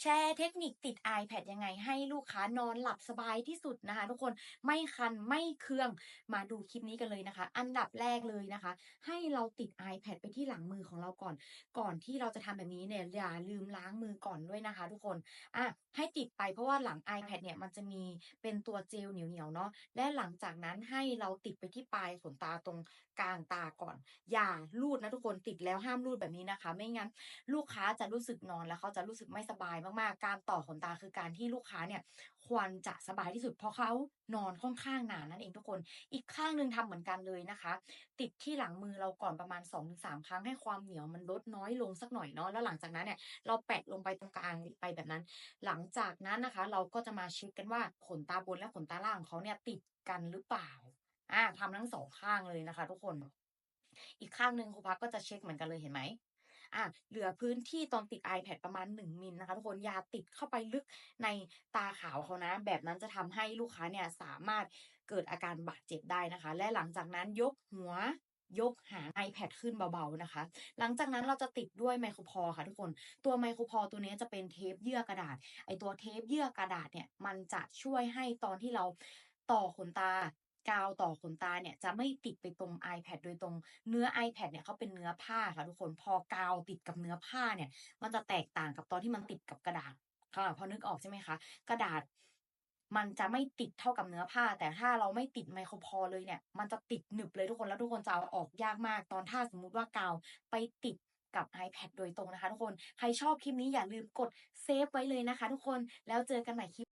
แชร์เทคนิคติด iPad ยังไงให้ลูกค้านอนหลับสบายที่สุดนะคะ ทุกคนไม่คันไม่เคืองมาดูคลิปนี้กันเลยนะคะ อันดับแรกเลยนะคะ ให้เราติด iPad ไปที่หลังมือของเราก่อน ก่อนที่เราจะทำแบบนี้เนี่ยอย่าลืมล้างมือก่อนด้วยนะคะ ทุกคนอะให้ติดไปเพราะว่าหลัง iPad เนี่ยมันจะมีเป็นตัวเจลเหนียวๆเนาะและหลังจากนั้นให้เราติดไปที่ปลายขนตาตรงกลางตาก่อน อย่าลูดนะทุกคนติดแล้วห้ามลูดแบบนี้นะคะ ไม่งั้นลูกค้าจะรู้สึกนอนแล้วเขาจะรู้สึกไม่สบายมากๆ การต่อขนตาคือการที่ลูกค้าเนี่ยควรจะสบายที่สุดเพราะเขานอนค่อนข้างนานนั่นเองทุกคน อีกข้างหนึ่งทำเหมือนกันเลยนะคะ ติดที่หลังมือเราก่อนประมาณ 2-3 ครั้งให้ความเหนียวมันลดน้อยลงสักหน่อยเนาะแล้วหลังจากนั้นเนี่ยเราแปะลงไปตรงกลางไปแบบนั้น หลังจากนั้นนะคะ เราก็จะมาเช็คกันว่าขนตาบนและขนตาล่างของเขาเนี่ยติดกันหรือเปล่าอ่าทำทั้งสองข้างเลยนะคะ ทุกคน อีกข้างหนึ่งครูพักก็จะเช็คเหมือนกันเลยเห็นไหม อะเหลือพื้นที่ตอนติด iPad ประมาณ 1 มิลนะคะทุกคนอย่าติดเข้าไปลึกในตาขาวเขานะ แบบนั้นจะทำให้ลูกค้าเนี่ยสามารถเกิดอาการบาดเจ็บได้นะคะ และหลังจากนั้นยกหัวยกหาง iPad ขึ้นเบาๆนะคะ หลังจากนั้นเราจะติดด้วยไมโครพอค่ะทุกคน ตัวไมโครพอตัวนี้จะเป็นเทปเยื่อกระดาษ ไอตัวเทปเยื่อกระดาษเนี่ย มันจะช่วยให้ตอนที่เราต่อขนตา กาวต่อขนตาเนี่ยจะไม่ติดไปตรง iPad โดยตรงเนื้อ iPad เนี่ยเขาเป็นเนื้อผ้าค่ะทุกคนพอกาวติดกับเนื้อผ้าเนี่ย มันจะแตกต่างกับตอนที่มันติดกับกระดาษค่ะพอนึกออกใช่ไหมคะกระดาษมันจะไม่ติดเท่ากับเนื้อผ้า แต่ถ้าเราไม่ติดไมโครพอลเลยเนี่ย มันจะติดหนึบเลยทุกคนแล้วทุกคนจะเอาออกยากมาก ตอนถ้าสมมุติว่ากาวไปติดกับ iPad โดยตรงนะคะทุกคน ใครชอบคลิปนี้อย่าลืมกดเซฟไว้เลยนะคะทุกคนแล้วเจอกันใหม่คลิป